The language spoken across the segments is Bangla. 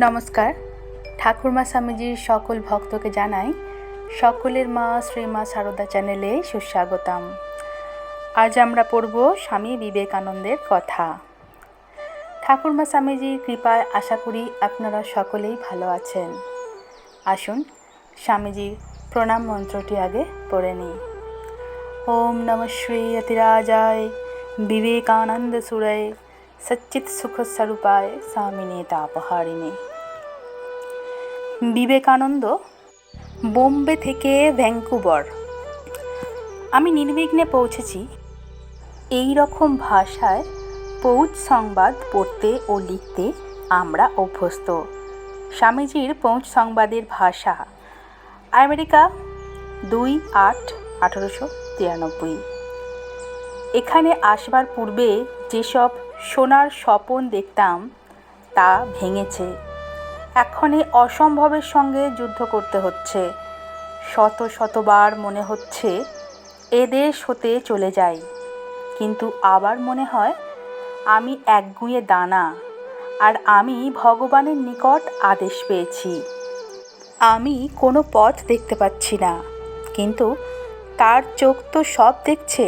নমস্কার। ঠাকুরমা স্বামীজির সকল ভক্তকে জানাই সকলের মা শ্রীমা সারদা চ্যানেলে সুস্বাগতম। আজ আমরা পড়ব স্বামী বিবেকানন্দের কথা। ঠাকুরমা স্বামীজির কৃপায় আশা করি আপনারা সকলেই ভালো আছেন। আসুন স্বামীজির প্রণাম মন্ত্রটি আগে পড়ে নিই। ওম নম শ্রী অতিরাজায় বিবেকানন্দ সুরয় সচ্চিত সুখ স্বরূপায় স্বামিনে তাপহারিণী বিবেকানন্দ বোম্বে থেকে ভ্যাঙ্কুভার। আমি নির্বিঘ্নে পৌঁছেছি। এই রকম ভাষায় পৌঁছ সংবাদ পড়তে ও লিখতে আমরা অভ্যস্ত। স্বামীজির পৌঁছ সংবাদের ভাষা আমেরিকা দুই আট আঠারোশো তিরানব্বই। এখানে আসবার পূর্বে যেসব সোনার স্বপন দেখতাম, তা ভেঙেছে। এখন এই অসম্ভবের সঙ্গে যুদ্ধ করতে হচ্ছে। শত শতবার মনে হচ্ছে, এ দেশ হতে চলে যাই। কিন্তু আবার মনে হয়, আমি একগুঁয়ে দানা, আর আমি ভগবানের নিকট আদেশ পেয়েছি। আমি কোনো পথ দেখতে পাচ্ছি না, কিন্তু তার চোখ তো সব দেখছে।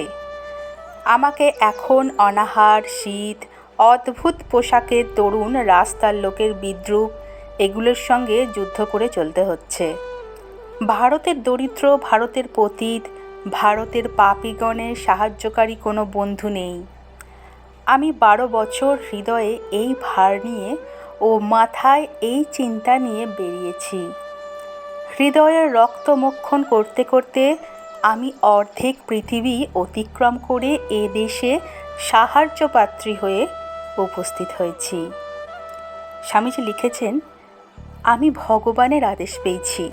আমাকে এখন অনাহার, শীত, অদ্ভুত পোশাকের তরুণ রাস্তার লোকের বিদ্রুপ এগুলোর সঙ্গে যুদ্ধ করে চলতে হচ্ছে। ভারতের দরিদ্র, ভারতের পতীত, ভারতের পাপিগণের সাহায্যকারী কোনো বন্ধু নেই। আমি বারো বছর হৃদয়ে এই ভার নিয়ে ও মাথায় এই চিন্তা নিয়ে বেরিয়েছি। হৃদয়ের রক্তমক্ষণ করতে করতে আমি অর্ধেক পৃথিবী অতিক্রম করে এ দেশে সাহায্যপাত্রী হয়ে উপস্থিত হয়েছি। স্বামীজি লিখেছেন, আমি ভগবানের আদেশ পেয়েছি।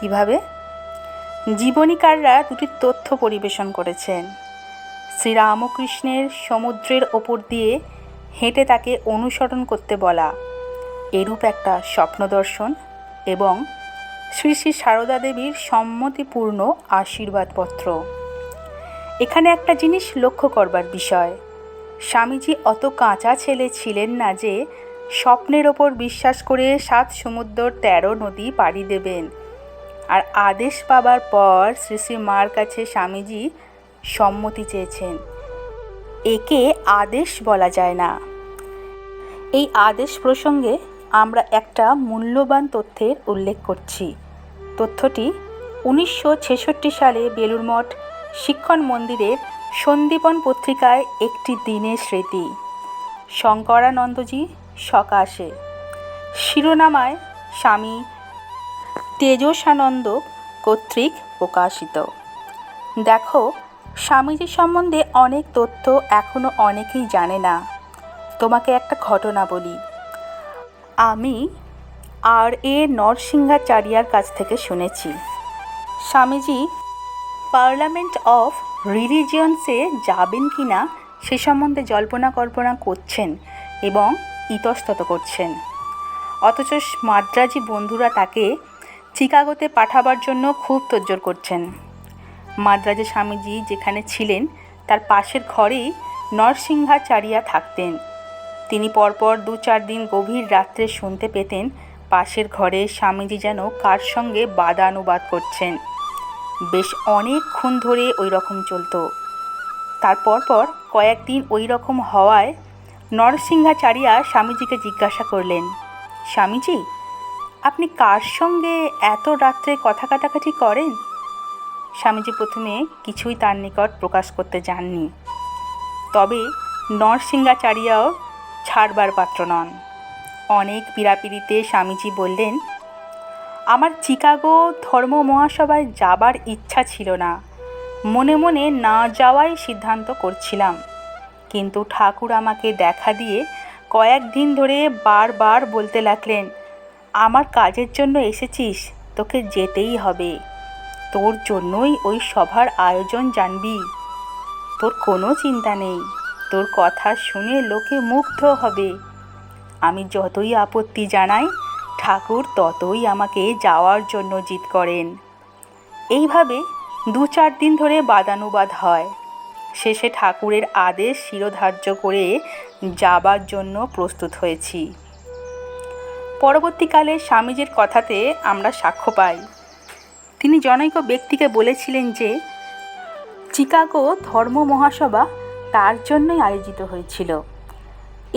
কীভাবে? জীবনীকাররা দুটি তথ্য পরিবেশন করেছেন। শ্রীরামকৃষ্ণের সমুদ্রের ওপর দিয়ে হেঁটে তাকে অনুসরণ করতে বলা, এরূপ একটা স্বপ্ন দর্শন এবং শ্রী শ্রী সারদা দেবীর সম্মতিপূর্ণ আশীর্বাদপত্র। এখানে একটা জিনিস লক্ষ্য করবার বিষয়। স্বামীজি অত কাঁচা ছেলে ছিলেন না যে স্বপ্নের ওপর বিশ্বাস করে সাত সমুদ্র তেরো নদী পাড়ি দেবেন। আর আদেশ পাবার পর শ্রী শ্রী মার কাছে স্বামীজি সম্মতি চেয়েছেন। একে আদেশ বলা যায় না। এই আদেশ প্রসঙ্গে আমরা একটা মূল্যবান তথ্যের উল্লেখ করছি। তথ্যটি উনিশশো ছেষট্টি সালে বেলুর মঠ শিক্ষণ মন্দিরের সন্দীপন পত্রিকায় একটি দিনের স্মৃতি। শঙ্করানন্দজি সকাশে শিরোনামায় স্বামী তেজসানন্দ কর্তৃক প্রকাশিত। দেখো, স্বামীজি সম্বন্ধে অনেক তথ্য এখনও অনেকেই জানে না। তোমাকে একটা ঘটনা বলি। আমি আর এ নরসিংহাচারিয়ার কাছ থেকে শুনেছি। স্বামীজি, পার্লামেন্ট অফ রিলিজিয়ন্সে যাবেন কি না সে সম্বন্ধে জল্পনা কল্পনা করছেন এবং ইতস্তত করছেন। অথচ মাদ্রাজি বন্ধুরা তাকে চিকাগোতে পাঠাবার জন্য খুব তোজ্জোর করছেন। মাদ্রাজে স্বামীজি যেখানে ছিলেন, তার পাশের ঘরেই নরসিংহাচারিয়া থাকতেন। তিনি পরপর দু চার দিন গভীর রাত্রে শুনতে পেতেন পাশের ঘরে স্বামীজি যেন কার সঙ্গে বাদানুবাদ করছেন। বেশ অনেকক্ষণ ধরে ওই রকম চলতো। তারপর পর কয়েকদিন ওই রকম হওয়ায় নরসিংহাচারিয়া স্বামীজিকে জিজ্ঞাসা করলেন, স্বামীজি, আপনি কার সঙ্গে এত রাত্রে কথা কাটাকাটি করেন? স্বামীজি প্রথমে কিছুই তার নিকট প্রকাশ করতে যাননি। তবে নরসিংহাচারিয়াও ছাড়বার পাত্র নন। অনেক পীড়াপিড়িতে স্বামীজি বললেন, আমার চিকাগো ধর্ম মহাসভায় যাবার ইচ্ছা ছিল না। মনে মনে না যাওয়াই সিদ্ধান্ত করছিলাম। কিন্তু ঠাকুর আমাকে দেখা দিয়ে কয়েকদিন ধরে বারবার বলতে লাগলেন, আমার কাজের জন্য এসেছিস, তোকে যেতেই হবে। তোর জন্যই ওই সভার আয়োজন জানবি। তোর কোনো চিন্তা নেই। তোর কথা শুনে লোকে মুগ্ধ হবে। আমি যতই আপত্তি জানাই, ঠাকুর ততই আমাকে যাওয়ার জন্য জিত করেন। এইভাবে দু চার দিন ধরে বাদানুবাদ হয়। শেষে ঠাকুরের আদেশ শিরোধার্য করে যাবার জন্য প্রস্তুত হয়েছি। পরবর্তীকালে স্বামীজির কথাতে আমরা সাক্ষ্য পাই। তিনি জনৈক ব্যক্তিকে বলেছিলেন যে, চিকাগো ধর্ম মহাসভা তার জন্যই আয়োজিত হয়েছিল।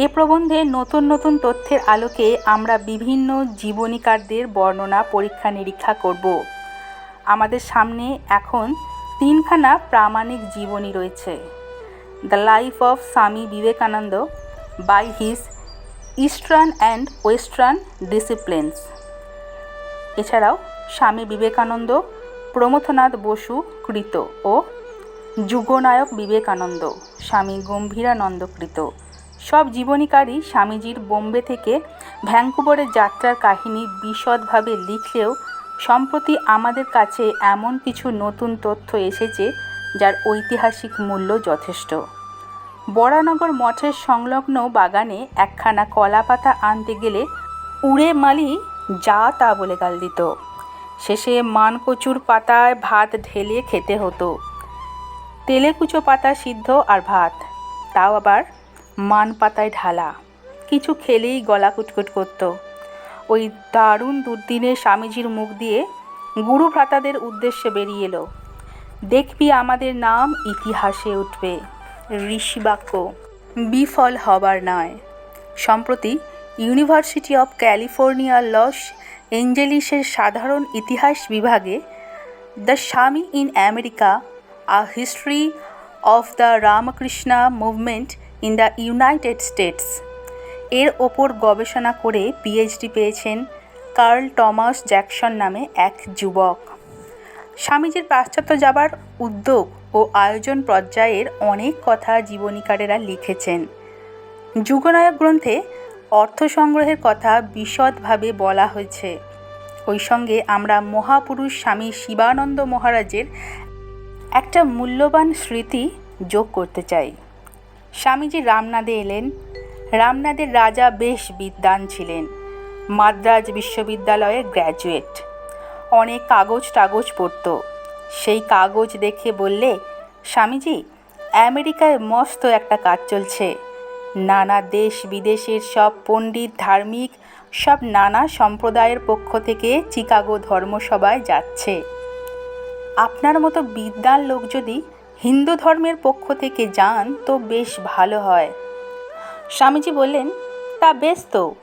এ প্রবন্ধে নতুন নতুন তথ্যের আলোকে আমরা বিভিন্ন জীবনীকারদের বর্ণনা, পরীক্ষা, নিরীক্ষা করব। আমাদের সামনে এখন তিনখানা প্রামাণিক জীবনী রয়েছে। The life of Swami Vivekananda by his eastern and western disciplines এছাড়াও স্বামী বিবেকানন্দ, প্রমথনাথ বসু কৃত ও যুগনায়ক বিবেকানন্দ, স্বামী গম্ভীরানন্দকৃত। সব জীবনীকারী স্বামীজির বোম্বে থেকে ভ্যাঙ্কুভারের যাত্রার কাহিনী বিশদভাবে লিখলেও সম্প্রতি আমাদের কাছে এমন কিছু নতুন তথ্য এসেছে যার ঐতিহাসিক মূল্য যথেষ্ট। বরানগর মঠের সংলগ্ন বাগানে একখানা কলা পাতা আনতে গেলে উড়ে মালি যা তা বলে গাল দিত। শেষে মানকচুর পাতায় ভাত ঢেলে খেতে হতো। তেলেকুচো পাতা সিদ্ধ আর ভাত। তাও আবার মান পাতায় ঢালা। কিছু খেলেই গলা কুটকুট করত। ওই দারুণ দুর্দিনে স্বামীজির মুখ দিয়ে গুরু ভ্রাতাদের উদ্দেশ্যে বেরিয়ে এলো। দেখবি আমাদের নাম ইতিহাসে উঠবে। ঋষিবাক্য, বিফল হবার নয়। সম্প্রতি ইউনিভার্সিটি অফ ক্যালিফোর্নিয়া লস এঞ্জেলিসের সাধারণ ইতিহাস বিভাগে the Swami in America a history of the Ramakrishna movement in the United States এর ওপর গবেষণা করে পিএইচডি পেয়েছেন কার্ল টমাস জ্যাকসন নামে এক যুবক। স্বামীজির পাশ্চাত্য যাবার উদ্যোগ ও আয়োজন পর্যায়ের অনেক কথা জীবনীকারেরা লিখেছেন। যুগনায়ক গ্রন্থে অর্থ সংগ্রহের কথা বিশদভাবে বলা হয়েছে। ওই সঙ্গে আমরা মহাপুরুষ স্বামী শিবানন্দ মহারাজের একটা মূল্যবান স্মৃতি যোগ করতে চাই। স্বামীজি রামনাদে এলেন। রামনাদের রাজা বেশ বিদ্বান ছিলেন। মাদ্রাজ বিশ্ববিদ্যালয়ের গ্র্যাজুয়েট। অনেক কাগজ টাগজ পড়ত। সেই কাগজ দেখে বললে, স্বামীজি, আমেরিকায় মস্ত একটা কাজ চলছে। নানা দেশ বিদেশের সব পণ্ডিত, ধার্মিক, সব নানা সম্প্রদায়ের পক্ষ থেকে চিকাগো ধর্মসভায় যাচ্ছে। আপনার মতো বিদ্যান লোক যদি হিন্দু ধর্মের পক্ষ থেকে যান, তো বেশ ভালো হয়। স্বামীজি বললেন, তা বেশ তো,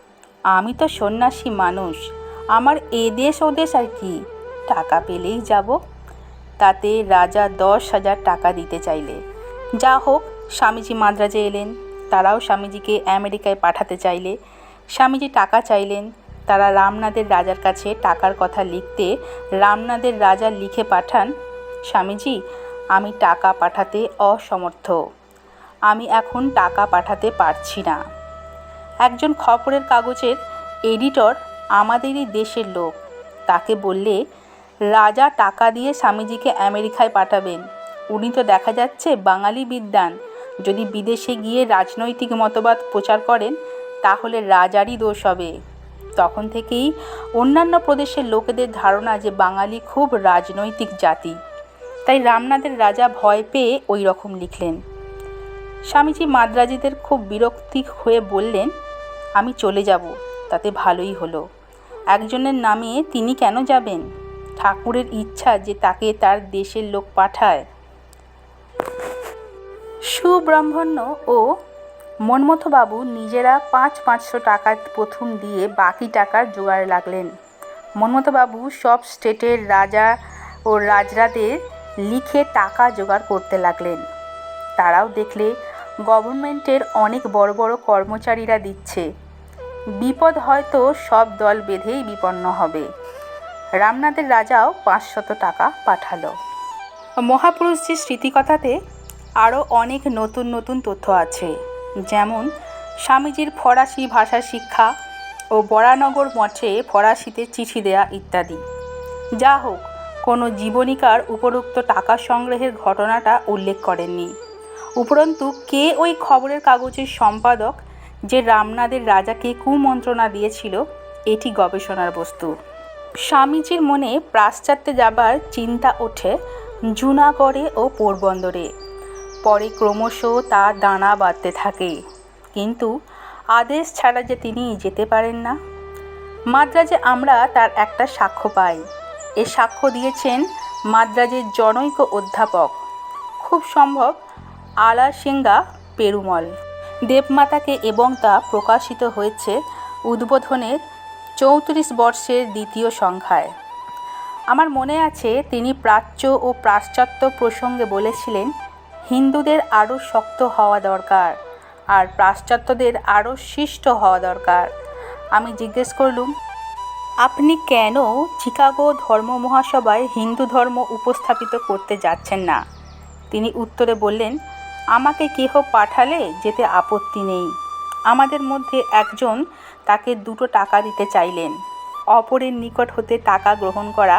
আমি তো সন্ন্যাসী মানুষ, আমার এ দেশ ও দেশ আর কি? টাকা পেলেই যাব। তাতে রাজা দশ হাজার টাকা দিতে চাইলে। যা হোক, স্বামীজি মাদ্রাজে এলেন। তারাও স্বামীজিকে আমেরিকায় পাঠাতে চাইলে। স্বামীজি টাকা চাইলেন তারা রামনাদের রাজার কাছে টাকার কথা লিখতে রামনাদের রাজা লিখে পাঠান, স্বামীজি, আমি টাকা পাঠাতে অসমর্থ। আমি এখন টাকা পাঠাতে পারছি না। একজন খবরের কাগজের এডিটর আমাদেরই দেশের লোক। তাকে বললে, রাজা টাকা দিয়ে স্বামীজিকে আমেরিকায় পাঠাবেন। উনি তো দেখা যাচ্ছে বাঙালি বিদ্যান যদি বিদেশে গিয়ে রাজনৈতিক মতবাদ প্রচার করেন, তাহলে রাজারই দোষ হবে। তখন থেকেই অন্যান্য প্রদেশের লোকেদের ধারণা যে বাঙালি খুব রাজনৈতিক জাতি। তাই রামনাথের রাজা ভয় পেয়ে ওই রকম লিখলেন। স্বামীজি মাদ্রাজিদের খুব বিরক্তি হয়ে বললেন, আমি চলে যাব, তাতে ভালোই হলো। একজনের নামে তিনি কেন যাবেন? ঠাকুরের ইচ্ছা যে তাকে তার দেশের লোক পাঠায়। সুব্রহ্মণ্য ও মন্মথবাবু নিজেরা পাঁচ পাঁচশো টাকা প্রথম দিয়ে বাকি টাকার জোগাড় লাগলেন। মন্মথবাবু সব স্টেটের রাজা ও রাজরাদের লিখে টাকা জোগাড় করতে লাগলেন। তারাও দেখলে গভর্নমেন্টের অনেক বড় বড় কর্মচারীরা দিচ্ছে। বিপদ হয়তো সব দল বেঁধেই বিপন্ন হবে। রামনাথের রাজাও পাঁচশত টাকা পাঠালো। মহাপুরুষজির স্মৃতিকথাতে আরও অনেক নতুন নতুন তথ্য আছে। যেমন স্বামীজির ফরাসি ভাষা শিক্ষা ও বরানগর মঠে ফরাসিতে চিঠি দেয়া ইত্যাদি। যা হোক, কোনো জীবনীকার উপরোক্ত টাকা সংগ্রহের ঘটনাটা উল্লেখ করেননি। উপরন্তু, কে ওই খবরের কাগজের সম্পাদক যে রামনাদের রাজাকে কুমন্ত্রণা দিয়েছিল, এটি গবেষণার বস্তু। স্বামীজির মনে পাশ্চাত্যে যাবার চিন্তা ওঠে জুনাগড়ে ও পোরবন্দরে। পরে ক্রমশ তার দানা বাঁধতে থাকে। কিন্তু আদেশ ছাড়া যে তিনি যেতে পারেন না। মাদ্রাজে আমরা তার একটা সাক্ষ্য পাই। এ সাক্ষ্য দিয়েছেন মাদ্রাজের জনৈক অধ্যাপক, খুব সম্ভব আলা সিঙ্গা পেরুমল। দেবমাতাকে এবং তা প্রকাশিত হয়েছে উদ্বোধনের চৌত্রিশ বর্ষের দ্বিতীয় সংখ্যায়। আমার মনে আছে, তিনি প্রাচ্য ও পাশ্চাত্য প্রসঙ্গে বলেছিলেন হিন্দুদের আরও শক্ত হওয়া দরকার আর পাশ্চাত্যদের আরও শিষ্ট হওয়া দরকার। আমি জিজ্ঞেস করলুম, আপনি কেন চিকাগো ধর্ম মহাসভায় হিন্দু ধর্ম উপস্থাপিত করতে যাচ্ছেন না? তিনি উত্তরে বললেন, আমাকে কেহ পাঠালে যেতে আপত্তি নেই। আমাদের মধ্যে একজন তাকে দুটো টাকা দিতে চাইলেন। অপরের নিকট হতে টাকা গ্রহণ করা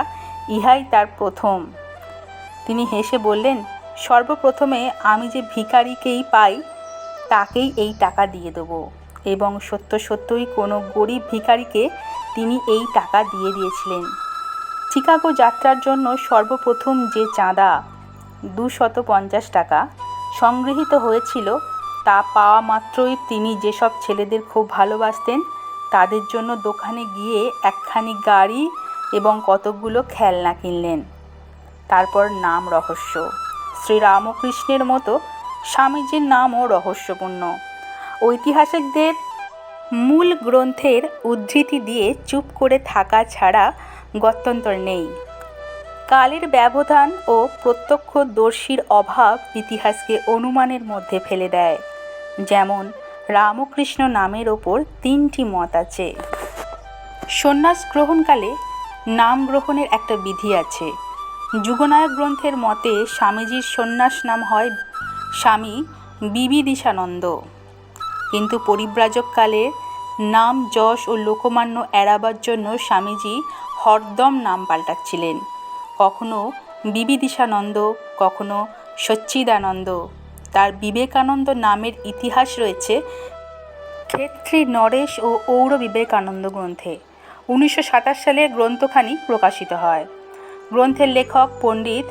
ইহাই তার প্রথম। তিনি হেসে বললেন সর্বপ্রথমে আমি যে ভিখারিকেই পাই, তাকেই এই টাকা দিয়ে দেবো। এবং সত্য সত্যই কোনো গরিব ভিখারিকে তিনি এই টাকা দিয়ে দিয়েছিলেন। চিকাগো যাত্রার জন্য সর্বপ্রথম যে চাঁদা দুশত পঞ্চাশ টাকা, সংগৃহীত হয়েছিল, তা পাওয়া মাত্রই তিনি যেসব ছেলেদের খুব ভালোবাসতেন, তাদের জন্য দোকানে গিয়ে একখানি গাড়ি এবং কতকগুলো খেলনা কিনলেন। তারপর নাম রহস্য। শ্রীরামকৃষ্ণের মতো স্বামীজির নামও রহস্যপূর্ণ। ঐতিহাসিকদের মূল গ্রন্থের উদ্ধৃতি দিয়ে চুপ করে থাকা ছাড়া গত্যন্তর নেই। কালের ব্যবধান ও প্রত্যক্ষদর্শীর অভাব ইতিহাসকে অনুমানের মধ্যে ফেলে দেয়। যেমন, রামকৃষ্ণ নামের ওপর তিনটি মত আছে। সন্ন্যাস গ্রহণকালে নাম গ্রহণের একটা বিধি আছে। যুগনায়ক গ্রন্থের মতে স্বামীজির সন্ন্যাস নাম হয় স্বামী বিবিদিশানন্দ কিন্তু পরিব্রাজককালে নাম যশ ও লোকমান্য এড়াবার জন্য স্বামীজি হরদম নাম পাল্টাচ্ছিলেন। কখনো বিবিদিশানন্দ কখনো সচ্চিদানন্দ। তার বিবেকানন্দ নামের ইতিহাস রয়েছে ক্ষেত্রী নরেশ ও ঔর বিবেকানন্দ গ্রন্থে। উনিশশো সাতাশ সালে গ্রন্থখানি প্রকাশিত হয়। গ্রন্থের লেখক পণ্ডিত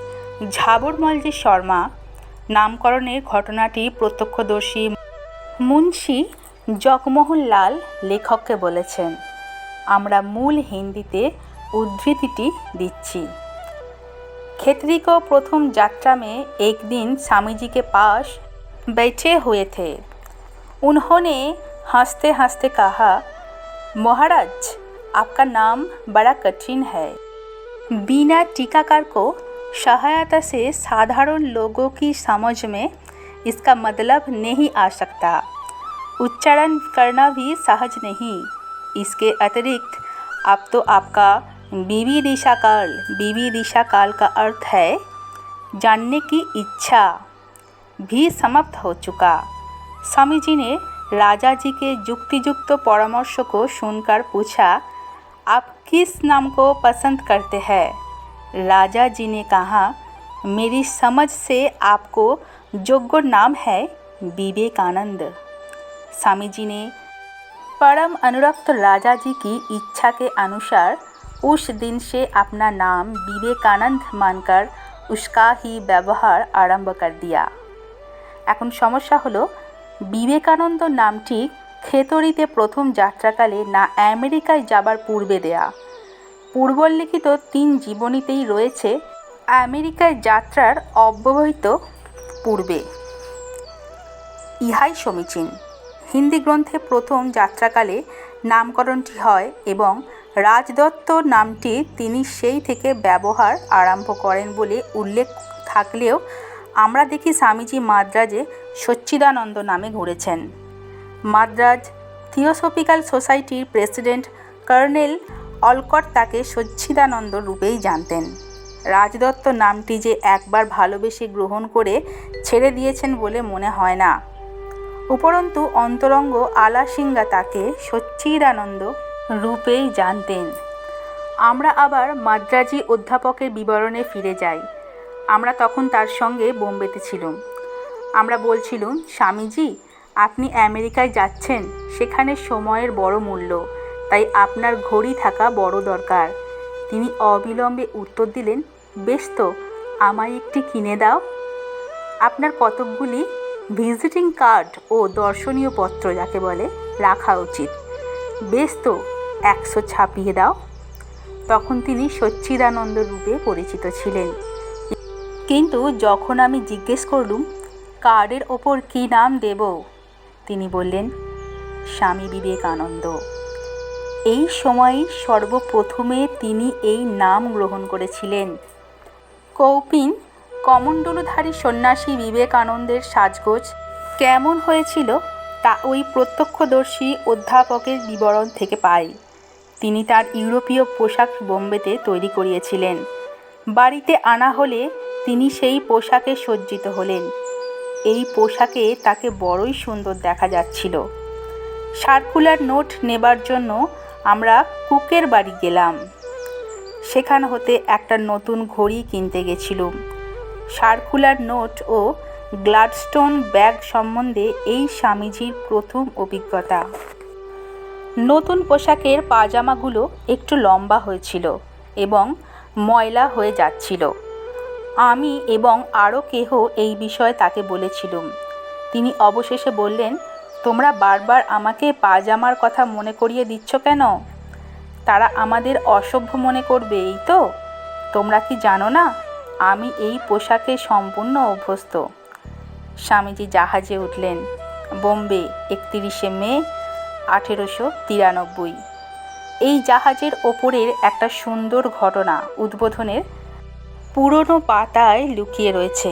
ঝাবরমলজি শর্মা নামকরণের ঘটনাটি প্রত্যক্ষদর্শী মুন্সি জগমোহন লাল লেখককে বলেছেন আমরা মূল হিন্দিতে উদ্ধৃতিটি দিচ্ছি खेतरी को प्रथम यात्रा में एक दिन स्वामी जी के पास बैठे हुए थे उन्होंने हंसते हंसते कहा महाराज आपका नाम बड़ा कठिन है बिना टीकाकार को सहायता से साधारण लोगों की समझ में इसका मतलब नहीं आ सकता। उच्चारण करना भी सहज नहीं। इसके अतिरिक्त, अब तो आपका विविदिशा काल विविदिशा काल का अर्थ है जानने की इच्छा भी समाप्त हो चुका। स्वामी जी ने राजा जी के युक्तियुक्त परामर्श को सुनकर पूछा, आप किस नाम को पसंद करते हैं राजा जी ने कहा मेरी समझ से आपको योग्य नाम है विवेकानंद स्वामी जी ने परम अनुरक्त राजा जी की इच्छा के अनुसार उस दिन से अपना नाम विवेकानंद मानकर उसका ही ব্যবহার আরম্ভ कर दिया এখন সমস্যা হলো বিবেকানন্দ নামটি খেতড়িতে প্রথম যাত্রাকালে না আমেরিকায় যাবার পূর্বে দেয়া। পূর্বলিখিত তিন জীবনীতেই রয়েছে আমেরিকায় যাত্রার অব্যবহিত পূর্বে। ইহাই সমীচীন। হিন্দি গ্রন্থে প্রথম যাত্রাকালে নামকরণটি হয় এবং রাজদত্ত নামটি তিনি সেই থেকে ব্যবহার আরম্ভ করেন বলে উল্লেখ থাকলেও আমরা দেখি স্বামীজি মাদ্রাজে সচ্চিদানন্দ নামে ঘুরেছেন। মাদ্রাজ থিওসফিক্যাল সোসাইটির প্রেসিডেন্ট কর্নেল অলকট তাকে সচ্ছিদানন্দ রূপেই জানতেন। রাজদত্ত নামটি যে একবার ভালোবেসে গ্রহণ করে ছেড়ে দিয়েছেন বলে মনে হয় না। উপরন্তু অন্তরঙ্গ আলাসিঙ্গা তাকে সচ্চিদানন্দ রূপেই জানতেন। আমরা আবার মাদ্রাজি অধ্যাপকের বিবরণে ফিরে যাই। আমরা তখন তার সঙ্গে বোম্বেতে ছিলাম। আমরা বলছিলাম, স্বামীজি আপনি আমেরিকায় যাচ্ছেন, সেখানে সময়ের বড় মূল্য। তাই আপনার ঘড়ি থাকা বড় দরকার। তিনি অবিলম্বে উত্তর দিলেন, বেশ তো, আমায় একটি কিনে দাও। আপনার কতকগুলি ভিজিটিং কার্ড ও দর্শনীয় পত্র, যাকে বলে, রাখা উচিত। বেশ তো, একশো ছাপিয়ে দাও। তখন তিনি সচ্চিদানন্দ রূপে পরিচিত ছিলেন। কিন্তু যখন আমি জিজ্ঞেস করলুম, কার্ডের ওপর কী নাম দেব? তিনি বললেন, স্বামী বিবেকানন্দ, এই সময়েই সর্বপ্রথমে তিনি এই নাম গ্রহণ করেছিলেন। কৌপিন, কমণ্ডলধারী সন্ন্যাসী বিবেকানন্দের সাজগোজ কেমন হয়েছিল তা ওই প্রত্যক্ষদর্শী অধ্যাপকের বিবরণ থেকে পাই। তিনি তার ইউরোপীয় পোশাক বোম্বেতে তৈরি করিয়েছিলেন। বাড়িতে আনা হলে তিনি সেই পোশাকে সজ্জিত হলেন। এই পোশাকে তাকে বড়ই সুন্দর দেখা যাচ্ছিল। সার্কুলার নোট নেবার জন্য আমরা কুকের বাড়ি গেলাম। সেখান হতে একটা নতুন ঘড়ি কিনতে গেছিলুম। সার্কুলার নোট ও গ্লাডস্টোন ব্যাগ সম্বন্ধে এই স্বামীজির প্রথম অভিজ্ঞতা। নতুন পোশাকের পাজামাগুলো একটু লম্বা হয়েছিল এবং ময়লা হয়ে যাচ্ছিল। আমি এবং আরও কেহ এই বিষয়ে তাকে বলেছিলুম। তিনি অবশেষে বললেন, তোমরা বারবার আমাকে পাজামার কথা মনে করিয়ে দিচ্ছ কেন? তারা আমাদের অসভ্য মনে করবে, এই তো? তোমরা কি জানো না, আমি এই পোশাকে সম্পূর্ণ অভ্যস্ত। স্বামীজি জাহাজে উঠলেন। বোম্বে, একতিরিশে মে, আঠেরোশো তিরানব্বই। এই জাহাজের ওপরের একটা সুন্দর ঘটনা উদ্বোধনের পুরনো পাতায় লুকিয়ে রয়েছে।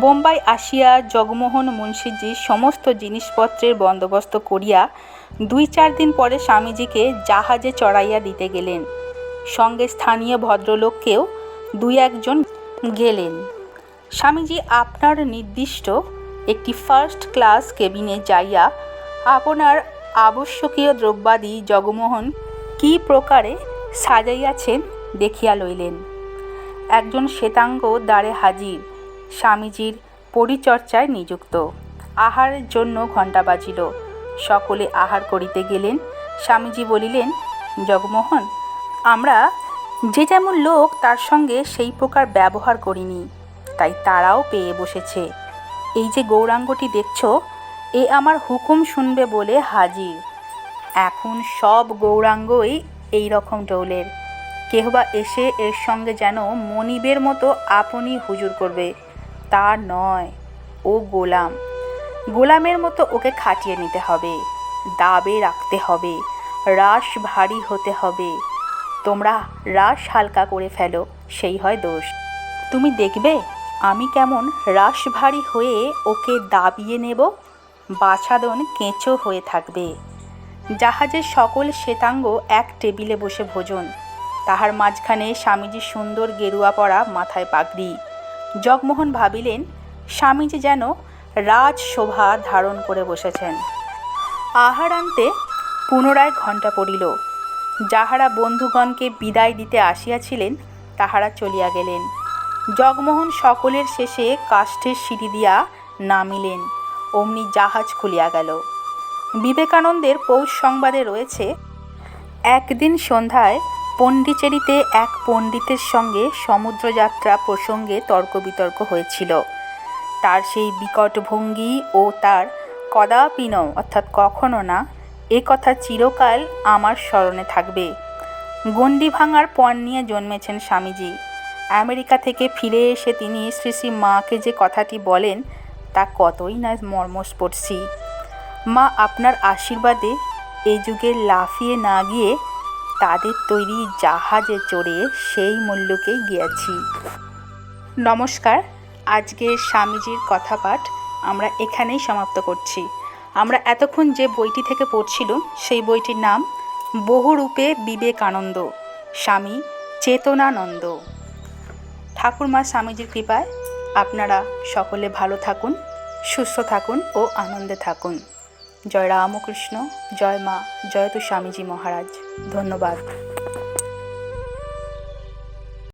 বোম্বাই আসিয়া জগমোহন মুন্সিজি সমস্ত জিনিসপত্রের বন্দোবস্ত করিয়া দুই চার দিন পরে স্বামীজিকে জাহাজে চড়াইয়া দিতে গেলেন। সঙ্গে স্থানীয় ভদ্রলোককেও দুই একজন গেলেন। স্বামীজি আপনার নির্দিষ্ট একটি ফার্স্ট ক্লাস কেবিনে যাইয়া আপনার আবশ্যকীয় দ্রব্যাদি জগমোহন কি প্রকারে সাজাইয়াছেন দেখিয়া লইলেন। একজন শ্বেতাঙ্গ দ্বারে হাজির। স্বামীজির পরিচর্যায় নিযুক্ত। আহারের জন্য ঘণ্টা বাজিল। সকলে আহার করিতে গেলেন। স্বামীজি বলিলেন, জগমোহন, আমরা যে যেমন লোক, তার সঙ্গে সেই প্রকার ব্যবহার করিনি। তাই তারাও পেয়ে বসেছে। এই যে গৌরাঙ্গটি দেখছ, এ আমার হুকুম শুনবে বলে হাজির। এখন সব গৌরাঙ্গই এই রকম ডৌলের কেহ বা এসে এর সঙ্গে যেন মনিবের মতো আপনি হুজুর করবে। তা নয়, ও গোলাম। গোলামের মতো ওকে খাটিয়ে নিতে হবে, দাবে রাখতে হবে রাস ভারী হতে হবে। তোমরা রাস হালকা করে ফেলো, সেই হয় দোষ। তুমি দেখবে আমি কেমন রাস ভারী হয়ে ওকে দাবিয়ে নেব, বাছাদন কেঁচো হয়ে থাকবে। জাহাজের সকল শ্বেতাঙ্গ এক টেবিলে বসে ভোজন। তাহার মাঝখানে স্বামীজি সুন্দর গেরুয়া পরা মাথায় পাগড়ি। জগমোহন ভাবিলেন, স্বামীজি যেন রাজশোভা ধারণ করে বসেছেন। আহার আনতে পুনরায় ঘণ্টা পড়িল। যাহারা বন্ধুগণকে বিদায় দিতে আসিয়াছিলেন, তাহারা চলিয়া গেলেন। জগমোহন সকলের শেষে কাষ্ঠের সিঁড়ি দিয়া নামিলেন, অমনি জাহাজ খুলিয়া গেল। বিবেকানন্দের পৌষ সংবাদে রয়েছে, একদিন সন্ধ্যায় পণ্ডিচেরিতে এক পণ্ডিতের সঙ্গে সমুদ্রযাত্রা প্রসঙ্গে তর্ক বিতর্ক হয়েছিল। তার সেই বিকট ভঙ্গি ও তার কদাপিন অর্থাৎ কখনো না, এ কথা চিরকাল আমার স্মরণে থাকবে। গণ্ডি ভাঙার পণ নিয়ে জন্মেছেন স্বামীজি। আমেরিকা থেকে ফিরে এসে তিনি শ্রী শ্রী মাকে যে কথাটি বলেন, তা কতই না মর্মস্পর্শী। মা, আপনার আশীর্বাদে এই যুগে লাফিয়ে না গিয়ে তাদের তৈরি জাহাজে চড়ে সেই মূল্যকে গিয়েছি। নমস্কার, আজকের স্বামীজির কথা পাঠ আমরা এখানেই সমাপ্ত করছি। আমরা এতক্ষণ যে বইটি থেকে পড়ছিলাম, সেই বইটির নাম বহুরূপে বিবেকানন্দ, স্বামী চেতনানন্দ। ঠাকুরমা স্বামীজির কৃপায় আপনারা সকলে ভালো থাকুন, সুস্থ থাকুন ও আনন্দে থাকুন। জয় রামকৃষ্ণ জয় মা জয় তো স্বামীজি মহারাজ। ধন্যবাদ।